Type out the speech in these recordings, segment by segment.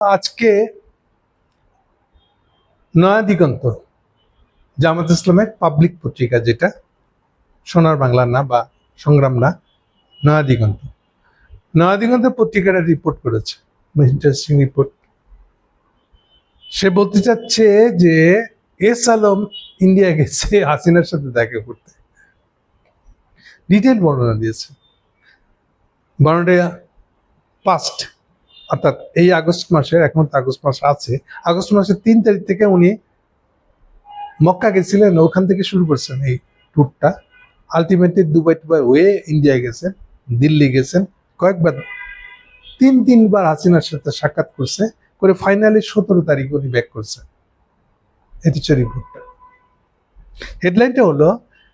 আজকে নয়া দিগন্ত, জামাত ইসলামের পাবলিক পত্রিকা যেটা, সোনার বাংলা না বা সংগ্রাম না, নয়া দিগন্ত। নয়া দিগন্ত পত্রিকাটা রিপোর্ট করেছে ইন্টারেস্টিং রিপোর্ট সে বলতে চাচ্ছে যে, এস আলম ইন্ডিয়া গেছে, হাসিনার সাথে দেখা করতে। ডিটেল বর্ণনা দিয়েছে। বর্ণনা পাস্ট অর্থাৎ এই আগস্ট মাসের এখন তো আগস্ট মাস আছে, আগস্ট মাসের তিন তারিখ থেকে উনি মক্কা গেছিলেন, ওখান থেকে শুরু করছেন এই ট্যুরটা আলটিমেটলি দুবাই টুবাই হয়ে ইন্ডিয়া গেছেন, দিল্লি গেছেন, কয়েকবার, তিন, তিনবার হাসিনার সাথে সাক্ষাৎ করছে, করে ফাইনালি সতেরো তারিখ উনি ব্যাক করছেন। এটি হচ্ছে রিপোর্টটা হেডলাইনটা হলো,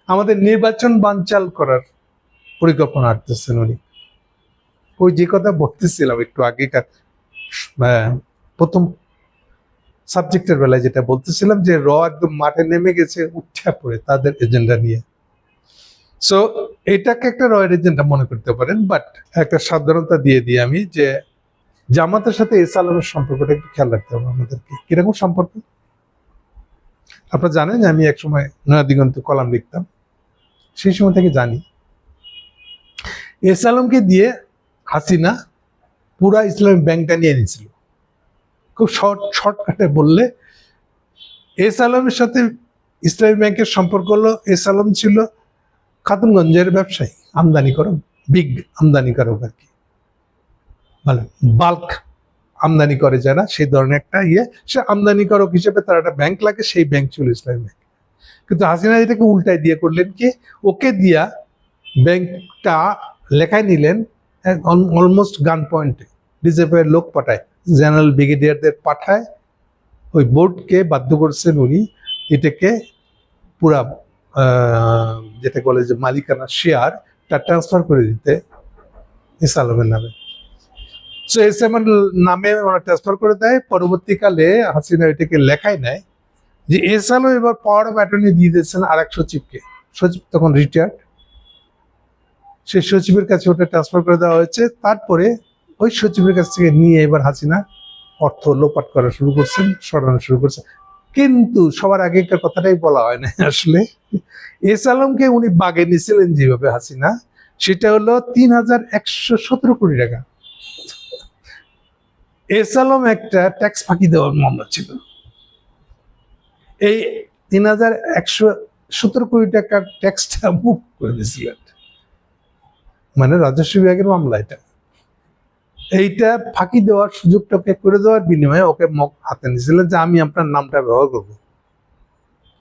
আমাদের নির্বাচন বানচাল করার পরিকল্পনা আটতেছেন উনি। ওই যে কথা বলতেছিলাম একটু আগেকার আহ, প্রথম সাবজেক্টের বেলায় যেটা বলতেছিলাম যে র একদম মাঠে নেমে গেছে উঠা পড়ে তাদের এজেন্ডা নিয়ে। সো এটাকে একটা রয়ের এজেন্ডা মনে করতে পারেন বাট একটা সাধারণতা দিয়ে দিই আমি যে জামাতের সাথে এস আলমের সম্পর্কটা একটু খেয়াল রাখতে হবে আমাদেরকে। কীরকম সম্পর্ক? আপনারা জানেন আমি একসময় নয়া দিগন্ত কলাম লিখতাম সেই সময় থেকে জানি। এস আলমকে দিয়ে হাসিনা পুরা ইসলামী ব্যাংকটা নিয়ে নিয়েছিল। খুব শর্ট, শর্টকাটে বললে এস আলমের সাথে ইসলামী ব্যাংকের সম্পর্ক হলো এস আলম ছিল খাতুনগঞ্জের ব্যবসায়ী, আমদানি করো বিগ, আমদানি করো আর কি। মানে বাল্ক আমদানি করে যারা, সেই ধরনের একটা ইয়ে সে আমদানি করক হিসেবে তার একটা ব্যাংক লাগে, সেই ব্যাংক ছিল ইসলামী ব্যাংক। কিন্তু হাসিনা এটাকে উল্টায় দিয়ে করলেন কি, ওকে দিয়া ব্যাংকটা লেখায় নিলেন অলমোস্ট গান পয়েন্টে ডিজেপের লোক পাঠায় জেনারেল ব্রিগেডিয়ারদের পাঠায়, ওই বোর্ডকে বাধ্য করছেন উনি, এটাকে পুরা যেটা বলে যে মালিকানা শেয়ার তা ট্রান্সফার করে দিতে এস আলমের নামে। সো এস এম নামে ওরা ট্রান্সফার করে দেয়, পরবর্তীকালে হাসিনা এটাকে লেখায় নেয় যে, এস আলম এবার পাওয়ার অ্যাটর্নি দিয়ে দিয়েছেন আর এক সচিবকে সচিব তখন রিটায়ার্ড সেই সচিবের কাছে ওটা ট্রান্সফার করে দেওয়া হয়েছে। তারপরে ওই সচিবের কাছ থেকে নিয়ে এবার হাসিনা অর্থ লোপাট করা শুরু করছেন, সরানো শুরু করছেন। কিন্তু সবার আগে একটা কথাটাই বলা হয় না আসলে। এস আলমকে উনি বাগে নিয়েছিলেন যেভাবে হাসিনা, সেটা হলো তিন হাজার একশো সতেরো কোটি টাকা। এস আলম একটা ট্যাক্স ফাঁকি দেওয়ার মামলা ছিল। এই তিন হাজার একশো সতেরো কোটি টাকার ট্যাক্সটা মুভ করে দিয়েছিলেন। মানে রাজস্ব বিভাগের মামলা এটা। এইটা ফাঁকি দেওয়ার সুযোগটা ওকে করে দেওয়ার বিনিময়ে ওকে হাতে নিয়েছিলেন যে আমি আপনার নামটা ব্যবহার করব।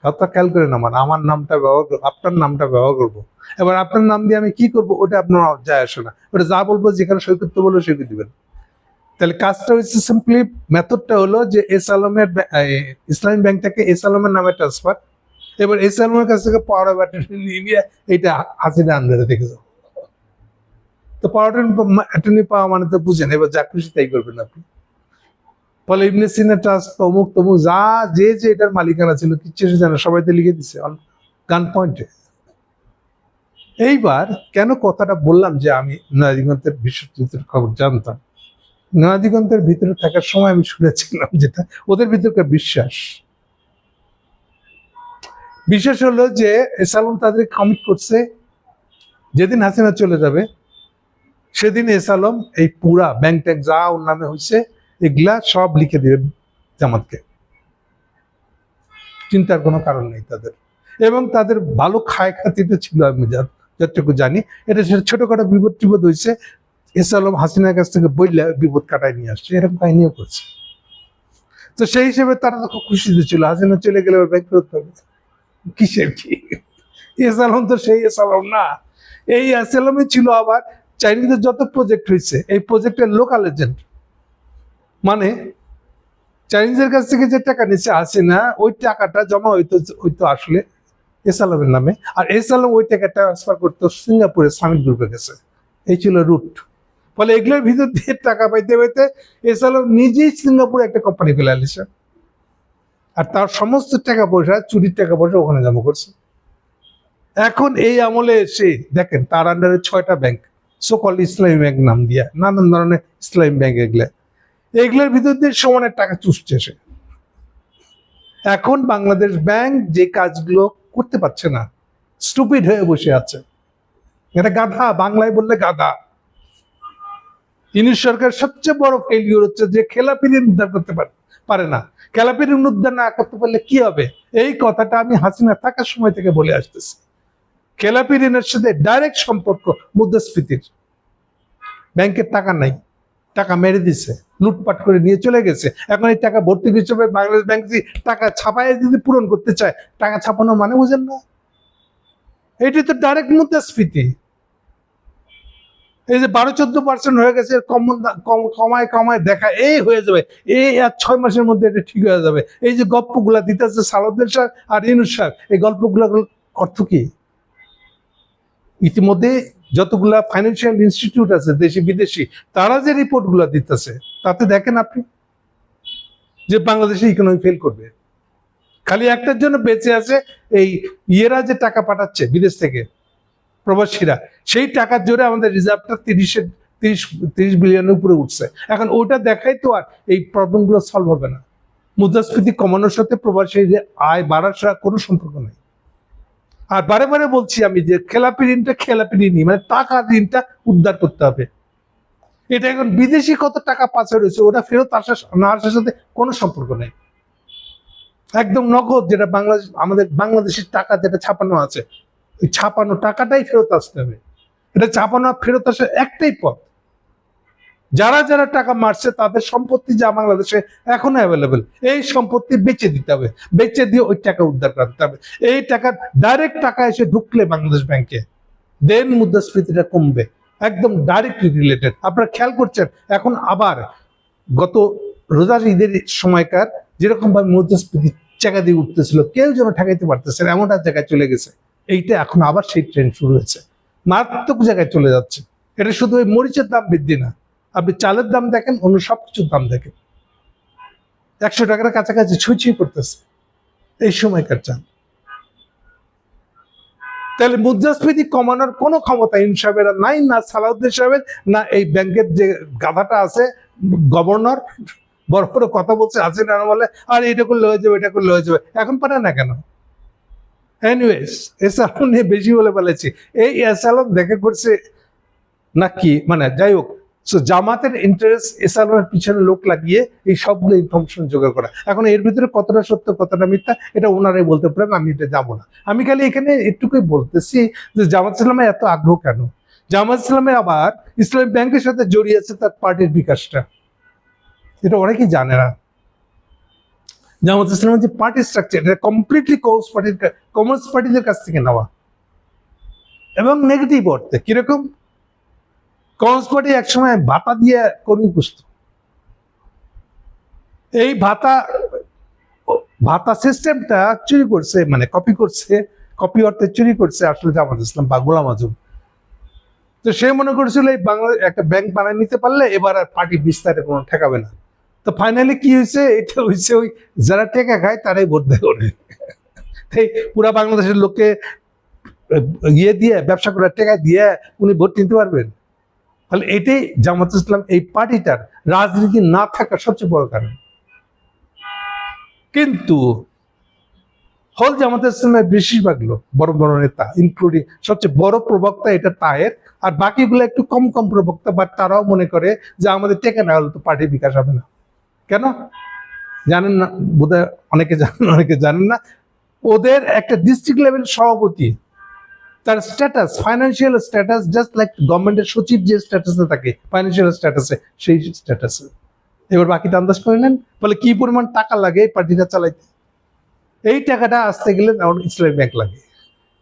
কথা খেয়াল করে না মানে আমার নামটা ব্যবহার করব, আপনার নামটা ব্যবহার করব। এবার আপনার নাম দিয়ে আমি কি করব ওটা আপনার যায় আসে না। ওটা যা বলব যেখানে সই করতে বলব সই করে দিবেন। তাহলে কাজটা হচ্ছে সিম্পলি মেথডটা হলো যে এস আলমের ইসলামী ব্যাংকটাকে এস আলমের নামে ট্রান্সফার এবার এস আলমের কাছ থেকে পাওয়ার অ্যাটর্নি নিয়ে নিয়ে এইটা হাসিনা আন্ডারে দেখে যাও। তো পাওয়ার অ্যাটর্নি পাওয়া মানে তো বুঝেন, এবার যা খুশি তাই করবেন আপনি। ফলে ইবনে সিনা ট্রাস্ট অমুক তমুক, যা, যে যে এটার মালিকানা ছিল, কিচ্ছু সে জানে সবাই তো লিখে দিছে গান পয়েন্টে এইবার কেন কথাটা বললাম যে আমি নয়াদিগন্তের বিশ্বযুদ্ধের খবর জানতাম? নয়াদিগন্তের ভিতরে থাকার সময় আমি শুনেছিলাম যেটা, ওদের ভিতরকার বিশ্বাস। বিশ্বাস হলো যে এসালম তাদের কমিট করছে, যেদিন হাসিনা চলে যাবে সেদিন এস আলম এই পুরা ব্যাংক ট্যাঙ্ক যা ওর নামে হয়েছে এগুলা সব লিখে দিবে জামাতকে। চিন্তার কোনো কারণ নেই তাদের। এবং তাদের ভালো খায় খাতিরটা ছিল, আমি যতটুকু জানি। এটা ছোটখাটো বিপদ টিপদ হয়েছে এস আলম হাসিনার কাছ থেকে বললে বিপদ কাটায় নিয়ে আসছে, এরকম কাহিনীও করছে। তো সেই হিসেবে তারা তো খুব খুশিতে ছিল, হাসিনা চলে গেলে ব্যাংক ফেরত পাবে। কিসের কি? এস আলম তো সেই এস আলম না। এই এস আলমে ছিল আবার চাইনিজের যত প্রজেক্ট হয়েছে এই প্রজেক্টের লোকাল এজেন্ট মানে চাইনিজের কাছ থেকে যে টাকা নিচ্ছে আসে না, ওই টাকাটা জমা হইতো হইতো আসলে এস আলমের নামে। আর এস আলম ওই টাকা ট্রান্সফার করতো সিঙ্গাপুরে সামিট গ্রুপে গেছে। এই ছিল রুট ফলে এগুলোর ভিতর দিয়ে টাকা পাইতে পাইতে এস আলম নিজেই সিঙ্গাপুরে একটা কোম্পানি ফেলে আনিছে। আর তার সমস্ত টাকা পয়সা, চুরির টাকা পয়সা ওখানে জমা করছে। এখন এই আমলে এসে, দেখেন, তার আন্ডারে ছয়টা ব্যাংক সকল ইসলামী ব্যাংক নাম দিয়া, নানান ধরনের ইসলামী ব্যাংক এগুলা। এগুলোর ভিতর দিয়ে সমানের টাকা চুষছে সে। এখন বাংলাদেশ ব্যাংক যে কাজগুলো করতে পারছে না স্টুপিড হয়ে বসে আছে। এটা গাধা, বাংলায় বললে গাধা। ইউনিশ সরকার সবচেয়ে বড় ফেলিওর হচ্ছে যে খেলাপি ঋণ উদ্ধার করতে পারে পারে না। খেলাপি ঋণ উদ্ধার না করতে পারলে কি হবে? এই কথাটা আমি হাসিনা থাকার সময় থেকে বলে আসতেছি। খেলাপি ঋণের সাথে ডাইরেক্ট সম্পর্ক মুদ্রাস্ফীতির। ব্যাংকের টাকা নাই, টাকা মেরে দিছে, লুটপাট করে নিয়ে চলে গেছে। এখন এই টাকা ভর্তি হিসেবে বাংলাদেশ ব্যাংক টাকা ছাপায়, যদি পূরণ করতে চায়, টাকা ছাপানোর মানে বুঝেন না। এটি তো ডাইরেক্ট মুদ্রাস্ফীতি। এই যে বারো চোদ্দ পার্সেন্ট হয়ে গেছে কম- কম- কমায় কমায় দেখা, এই হয়ে যাবে। এই আর ছয় মাসের মধ্যে এটা ঠিক হয়ে যাবে। এই যে গল্পগুলা দিতেছে সালাউদ্দিন সাহেব আর ইনুস সাহেব এই গল্পগুলোর অর্থ কি? ইতিমধ্যে যতগুলা ফাইন্যান্সিয়াল ইনস্টিটিউট আছে, দেশি, বিদেশি, তারা যে রিপোর্টগুলো দিতেছে, তাতে দেখেন আপনি যে বাংলাদেশে ইকোনমি ফেল করবে। খালি একটার জন্য বেঁচে আছে এই ইয়েরা যে টাকা পাঠাচ্ছে বিদেশ থেকে, প্রবাসীরা, সেই টাকার জোরে আমাদের রিজার্ভটা তিরিশের তিরিশ তিরিশ বিলিয়নের উপরে উঠছে। এখন ওটা দেখাই তো আর এই প্রবলেমগুলো সলভ হবে না। মুদ্রাস্ফীতি কমানোর সাথে প্রবাসী যে আয় বাড়ার কোনো সম্পর্ক নেই। আর বারে বারে বলছি আমি যে খেলাপি ঋণটা খেলাপি ঋণই মানে টাকা ঋণটা উদ্ধার করতে হবে। এটা এখন বিদেশি কত টাকা পাচার রয়েছে ওটা ফেরত আসা না আসার সাথে কোনো সম্পর্ক নেই। একদম নগদ যেটা বাংলাদেশ আমাদের বাংলাদেশের টাকা যেটা ছাপানো আছে, ওই ছাপানো টাকাটাই ফেরত আসতে হবে। এটা ছাপানো ফেরত আসার একটাই পথ। যারা যারা টাকা মারছে তাদের সম্পত্তি যা বাংলাদেশে এখনও অ্যাভেলেবেল এই সম্পত্তি বেচে দিতে হবে। বেচে দিয়ে ওই টাকা উদ্ধার করতে হবে। এই টাকা ডাইরেক্ট টাকা এসে ঢুকলে বাংলাদেশ ব্যাংকে দেন মুদ্রাস্ফীতিটা কমবে। একদম ডাইরেক্টলি রিলেটেড আপনারা খেয়াল করছেন এখন আবার গত রোজার ঈদের সময়কার যেরকম ভাবে মুদ্রাস্ফীতি চাকা দিয়ে উঠতেছিল কেউ যেন ঠেকাইতে পারতেছে না, এমন জায়গায় চলে গেছে। এইটা এখন আবার সেই ট্রেন্ড শুরু হয়েছে। মারাত্মক জায়গায় চলে যাচ্ছে। এটা শুধু ওই মরিচের দাম বৃদ্ধি না। আপনি চালের দাম দেখেন, অন্য সব কিছুর দাম দেখেন। একশো টাকার কাছাকাছি ছুঁই করতেছে। এই সময়কার চাল। তাহলে মুদ্রাস্ফীতি কমানোর কোনো ক্ষমতা ইন সাহেবের আর নাই, না সালাউদ্দিন সাহেবের, না এই ব্যাংকের যে গাধাটা আছে, গভর্নর, বড় বড় কথা বলছে আছে না বলে, আর, এটা করলে হয়ে যাবে, এটা করলে হয়ে যাবে। এখন পারে না কেন? এনিওয়েজ এসালম নিয়ে বেশি বলে বলেছি এই এসালম দেখা করছে নাকি মানে যাই হোক সো জামাতের ইন্টারেস্ট এসালমের পিছনে লোক লাগিয়ে এই সবগুলো ইনফরমেশন জোগাড় করা। এখন এর ভিতরে কতটা সত্য, কতটা মিথ্যা, এটা ওনারাই বলতে পারেন, আমি এটা যাব না। আমি খালি এখানে একটুকুই বলতেছি যে জামাত ইসলামের এত আগ্রহ কেন? জামাত ইসলামে আবার ইসলামিক ব্যাংকের সাথে জড়িয়ে আছে তার পার্টির বিকাশটা। এটা অনেকেই জানে না। জামাত ইসলামের যে পার্টি স্ট্রাকচার এটা কমপ্লিটলি কমিউনিস্ট পার্টির কমিউনিস্ট পার্টিদের কাছ থেকে নেওয়া। এবং নেগেটিভ অর্থে, কীরকম? কমিউনিস্ট পার্টি একসময় ভাতা দিয়ে কর্মী পুষত। এই ভাতা ভাতা সিস্টেমটা চুরি করছে মানে কপি করছে, কপি অর্থে চুরি করছে আসলে জামাত ইসলাম বা গোলাম আজম। তো সে মনে করেছিল এই বাংলা, একটা ব্যাংক বানায় নিতে পারলে এবার আর পার্টি বিস্তারে কোনো ঠেকাবে না। তো ফাইনালি কি হয়েছে? এটা হয়েছে ওই যারা টেকা খায় তারাই ভোট দেয় ওরে। তাই পুরা বাংলাদেশের লোককে ইয়ে দিয়ে, ব্যবসা করার টেকা দিয়ে উনি ভোট নিতে পারবেন? তাহলে এটাই জামাত ইসলাম, এই পার্টিটার রাজনীতি না থাকার সবচেয়ে বড় কারণ। কিন্তু হল জামাত ইসলামের বেশিরভাগ লোক, বড় বড় নেতা ইনক্লুডিং সবচেয়ে বড় প্রবক্তা এটা তাহের, আর বাকিগুলো একটু কম কম প্রবক্তা বাট তারাও মনে করে যে আমাদের টেকা না হলে তো পার্টির বিকাশ হবে না। কেন? জানেন না, বোধহয় অনেকে জানেন অনেকে জানেন না, ওদের একটা ডিস্ট্রিক্ট লেভেল সভাপতি তার status financial status just like গভর্নমেন্টের সচিব যে স্ট্যাটাসে থাকে ফাইন্যান্সিয়াল স্ট্যাটাসে সেই স্ট্যাটাসে এবার বাকিটা আন্দাজ করে নেন, বলে কি পরিমাণ টাকা লাগে এই পার্টিটা চালাইতে? এই টাকাটা আসতে গেলে ইসলামী ব্যাংক লাগে।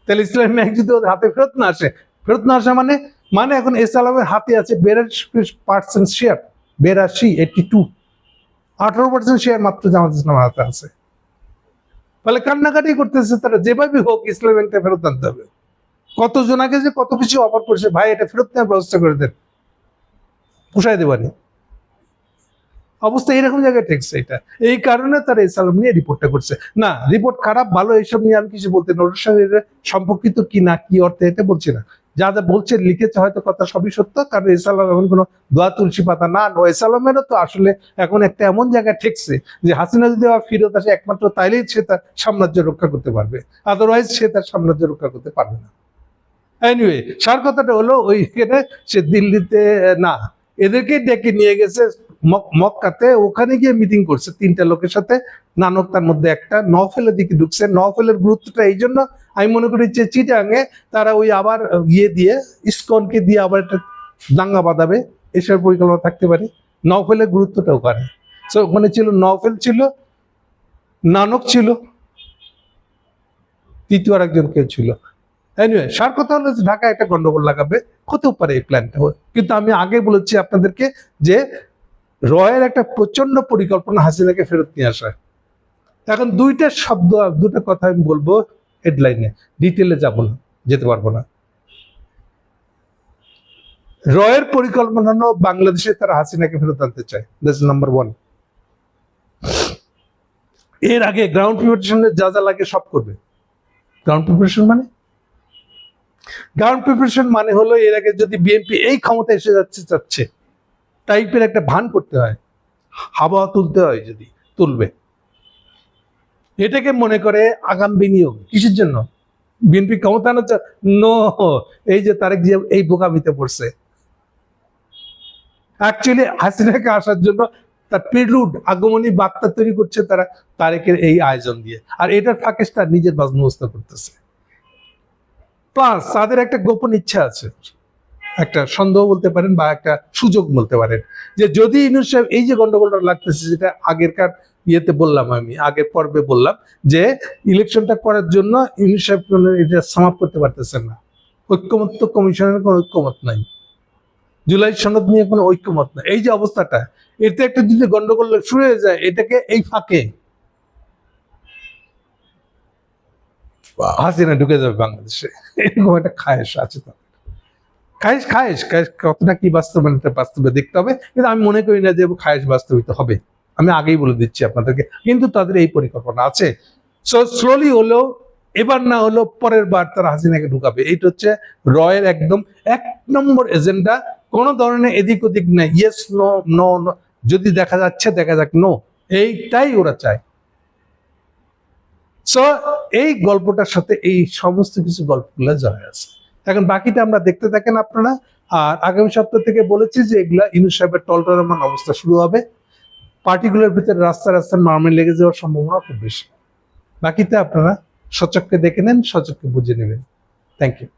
তাহলে ইসলামী ব্যাংক যদি ওদের হাতে ফেরত না আসে, ফেরত না আসা মানে মানে এখন এস আলমের হাতে আছে বিরাশি পার্সেন্ট শেয়ার বিরাশি এইটি টু আঠারো পার্সেন্ট শেয়ার মাত্র জামাত ইসলামের হাতে আছে। ফলে কান্নাকাটি করতেছে তারা, যেভাবে হোক ইসলামী ব্যাংকটা ফেরত আনতে হবে। কতজন আগে যে কত কিছু অফার করছে ভাই, এটা ফেরত নেওয়ার ব্যবস্থা করে দেন। পোষায় দেবানি অবস্থা এরকম জায়গায় ঠেকছে এটা। এই কারণে তারা ইসলাম নিয়ে রিপোর্টটা করছে। না, রিপোর্ট খারাপ, ভালো, এইসব নিয়ে আমি কিছু বলতে ওটার সঙ্গে সম্পর্কিত কি না, কি অর্থে এটা বলছি না। যা যা বলছে, লিখেছে, হয়তো কথা সবই সত্য। কারণ এসালাম এখন কোনো দোয়া তুলসী পাতা না, নো এসালামেরও তো আসলে এখন একটা এমন জায়গায় ঠেকছে যে হাসিনা যদি আবার ফিরত আসে, একমাত্র তাইলেই সে তার সাম্রাজ্য রক্ষা করতে পারবে। আদারওয়াইজ সে তার সাম্রাজ্য রক্ষা করতে পারবে না। এনিওয়ে সার কথাটা হলো ওইখানে সে দিল্লিতে, না এদেরকে ডেকে নিয়ে গেছে মক- মক্কাতে। ওখানে গিয়ে মিটিং করছে তিনটা লোকের সাথে। নানক তার মধ্যে একটা। নফেলের দিকে ঢুকছে। নফেলের গুরুত্বটা এই জন্য আমি মনে করি যে চিটাঙে তারা ওই আবার ইয়ে দিয়ে, ইস্কনকে দিয়ে আবার একটা দাঙ্গা বাঁধাবে। এসব পরিকল্পনা থাকতে পারে। নফেলের গুরুত্বটা ওখানে। সো ওখানে ছিল নফেল ছিল, নানক ছিল, তৃতীয় আর একজন কেউ ছিল। এনিওয়ে সার কথা হলো যে একটা গন্ডগোল লাগাবে, হতেও পারে এই প্ল্যানটা কিন্তু আমি আগে বলেছি আপনাদেরকে যে রয়ের একটা প্রচণ্ড পরিকল্পনা হাসিনাকে ফেরত নিয়ে আসা এখন দুইটা শব্দ দুটো কথা আমি বলব হেডলাইনে ডিটেলে যাব না, যেতে পারব না। রয়ের পরিকল্পনা হলো বাংলাদেশে তারা হাসিনাকে ফেরত আনতে চায়। দ্যাটস নাম্বার ওয়ানের আগে গ্রাউন্ড প্রিপারেশনের যা যা লাগে সব করবে। গ্রাউন্ড প্রিপারেশন মানে? গ্রাউন্ড প্রিপারেশন মানে হলো এর আগে যদি বিএনপি এই ক্ষমতা এসে যাচ্ছে যাচ্ছে টাইপের একটা ভান করতে হয়। হাওয়া তুলতে হয় যদি, তুলবে। এটাকে মনে করে আগাম বিনিয়োগ। কিসের জন্য? বিএনপি ক্ষমতা আনার নো এই যে তারেক জিয়া এই বোকামিতে পড়ছে। অ্যাকচুয়ালি হাসিনাকে আসার জন্য তার প্রিলুড আগমনী বার্তা তৈরি করছে তারা তারেকের এই আয়োজন দিয়ে। আর এটার ফাঁকে তার নিজের বাজনবস্থা করতেছে। প্লাস তাদের একটা গোপন ইচ্ছা আছে। একটা সন্দেহ বলতে পারেন বা একটা সুযোগ বলতে পারেন যে যদি ইউনুস সাহেব এই যে গন্ডগোলটা লাগতেছে যেটা আগেরকার ইয়েতে বললাম আমি, আগের পর্বে বললাম যে ইলেকশনটা করার জন্য ইউনুস সাহেব এটা সমাপ্ত করতে পারতেছেন না। ঐক্যমত্য কমিশনের কোনো ঐক্যমত নাই। জুলাই সনদ নিয়ে কোনো ঐক্যমত নাই। এই যে অবস্থাটা, এতে একটা যদি গন্ডগোল শুরু হয়ে যায়, এটাকে এই ফাঁকে হাসিনা ঢুকে যাবে বাংলাদেশে। এরকম একটা খায়েশ, আছে তো। খায়েশ খায়েশ খায়েশ, কতটা কি বাস্তবায়নটা বাস্তবে দেখতে হবে। কিন্তু আমি মনে করি না যে খায়েশ বাস্তবিত হবে। আমি আগেই বলে দিচ্ছি আপনাদেরকে। কিন্তু তাদের এই পরিকল্পনা আছে। সো স্লোলি হলেও, এবার না হলো পরের বার তারা হাসিনাকে ঢুকাবে। এইটা হচ্ছে রয়ের একদম এক নম্বর এজেন্ডা। কোনো ধরনের এদিক ওদিক নেই। ইয়েস নো নো যদি দেখা যাচ্ছে, দেখা যাক নো এইটাই ওরা চায়। সো এই গল্পটার সাথে এই সমস্ত কিছু গল্পগুলো জয় আছে। এখন বাকিটা আমরা দেখতে থাকেন আপনারা। আর আগামী সপ্তাহ থেকে বলেছি যে এগুলা ইনু সাহেবের টলটরমান অবস্থা শুরু হবে। পার্টিগুলোর ভিতরে রাস্তা রাস্তার মারমে লেগে যাওয়ার সম্ভাবনা খুব বেশি। বাকিতে আপনারা সচককে দেখে নেন সচককে বুঝে নেবেন। Thank you